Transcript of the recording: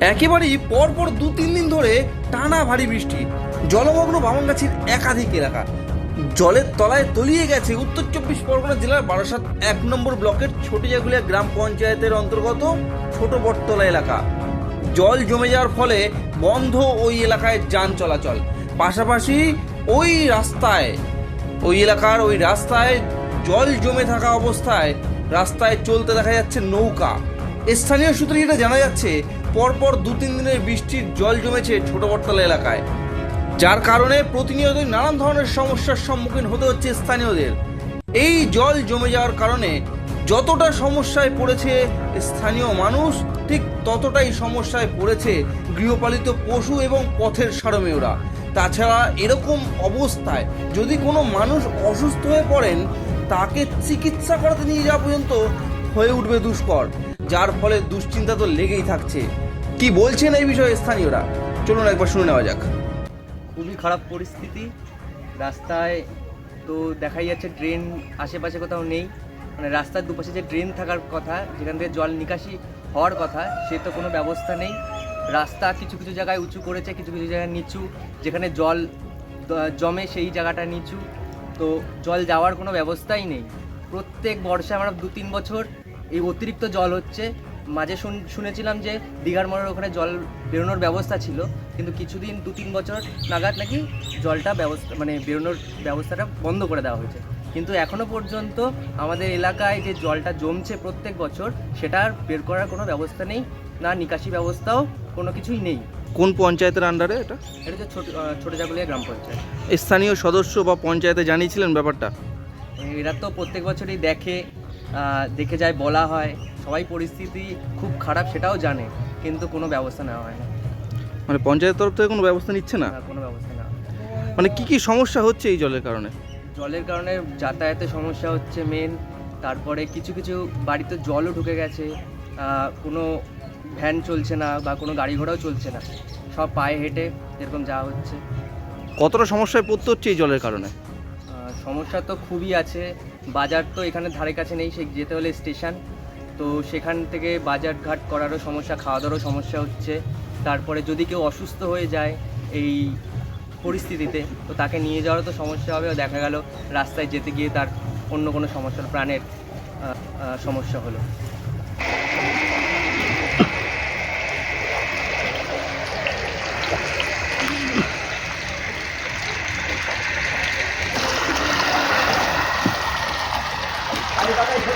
একেবারেই পরপর দু তিন দিন ধরে টানা ভারী বৃষ্টি। জলমগ্ন বামনগাছির একাধিক এলাকা। জলের তলায় তলিয়ে গেছে উত্তর চব্বিশ পরগনা জেলার বারাসাত এক নম্বর ব্লকের ছোটিয়াগুলিয়া গ্রাম পঞ্চায়েতের অন্তর্গত ছোট বটতলা এলাকা। জল জমে যাওয়ার ফলে বন্ধ ওই এলাকায় যান চলাচল। পাশাপাশি ওই রাস্তায়, ওই এলাকার ওই রাস্তায় জল জমে থাকা অবস্থায় রাস্তায় চলতে দেখা যাচ্ছে নৌকা। স্থানীয় সূত্রে যেটা জানা যাচ্ছে পরপর দু তিন দিনের বৃষ্টির জল জমেছে ছোট বটতলা এলাকায়। যার কারণে প্রতিনিয়তই নানান ধরনের সমস্যার সম্মুখীন হতে হচ্ছে স্থানীয়দের। এই জল জমে যাওয়ার কারণে যতটা সমস্যায় পড়েছে স্থানীয় মানুষ, ঠিক ততটাই সমস্যায় পড়েছে গৃহপালিত পশু এবং পথের সারমেয়রা। তাছাড়া এরকম অবস্থায় যদি কোনো মানুষ অসুস্থ হয়ে পড়েন, তাকে চিকিৎসা করাতে নিয়ে যাওয়া পর্যন্ত হয়ে উঠবে দুষ্কর। যার ফলে দুশ্চিন্তা তো লেগেই থাকছে। কি বলছেন এই বিষয়ে স্থানীয়রা? চলুন একবার শুনে নেওয়া যাক। খুবই খারাপ পরিস্থিতি। রাস্তায় তো দেখাই যাচ্ছে ড্রেন, আশেপাশে কোথাও নেই। মানে রাস্তার দুপাশে যে ড্রেন থাকার কথা, যেখান থেকে জল নিকাশি হওয়ার কথা, সে তো কোনো ব্যবস্থা নেই। রাস্তা কিছু কিছু জায়গায় উঁচু করেছে, কিছু কিছু জায়গায় নিচু। যেখানে জল জমে সেই জায়গাটা নিচু। তো জল যাওয়ার কোনো ব্যবস্থাই নেই। প্রত্যেক বর্ষায় আমরা দু তিন বছর এই অতিরিক্ত জল হচ্ছে। মাঝে শুন- শুনেছিলাম যে দীঘার মোড়ের ওখানে জল বেরোনোর ব্যবস্থা ছিল কিন্তু কিছুদিন দু তিন বছর নাগাদ নাকি জলটা ব্যবস্থা মানে বেরোনোর ব্যবস্থাটা বন্ধ করে দেওয়া হয়েছে। কিন্তু এখনও পর্যন্ত আমাদের এলাকায় যে জলটা জমছে প্রত্যেক বছর সেটা আর বের করার কোনো ব্যবস্থা নেই না নিকাশি ব্যবস্থাও কোনো কিছুই নেই। কোন পঞ্চায়েতের আন্ডারে এটা? এটা হচ্ছে ছোট ছোট জাগুলিয়া গ্রাম পঞ্চায়েত। স্থানীয় সদস্য বা পঞ্চায়েতে জানিয়েছিলেন ব্যাপারটা? এরা তো প্রত্যেক বছরই দেখে দেখে যায় বলা হয় সবাই পরিস্থিতি খুব খারাপ সেটাও জানে কিন্তু কোনো ব্যবস্থা নেওয়া হয় না। মানে পঞ্চায়েত তরফ থেকে কোনো ব্যবস্থা নিচ্ছে না? না, কোনো ব্যবস্থা নেওয়া না। মানে কি কি সমস্যা হচ্ছে এই জলের কারণে? জলের কারণে যাতায়াতের সমস্যা হচ্ছে মেন তারপরে কিছু কিছু বাড়িতে জলও ঢুকে গেছে আহ, কোনো ভ্যান চলছে না বা কোনো গাড়ি ঘোড়াও চলছে না সব পায়ে হেঁটে এরকম যাওয়া হচ্ছে। কতটা সমস্যায় পড়তে হচ্ছে এই জলের কারণে? আহ, সমস্যা তো খুবই আছে বাজার তো এখানে ধারে কাছে নেই, সে যেতে হলে স্টেশন। তো সেখান থেকে বাজার ঘাট করারও সমস্যা খাওয়া দাওয়ারও সমস্যা হচ্ছে। তারপরে যদি কেউ অসুস্থ হয়ে যায় এই পরিস্থিতিতে, তো তাকে নিয়ে যাওয়ারও তো সমস্যা হবে। দেখা গেল রাস্তায় যেতে গিয়ে তার অন্য কোনো সমস্যার, প্রাণের সমস্যা হলো।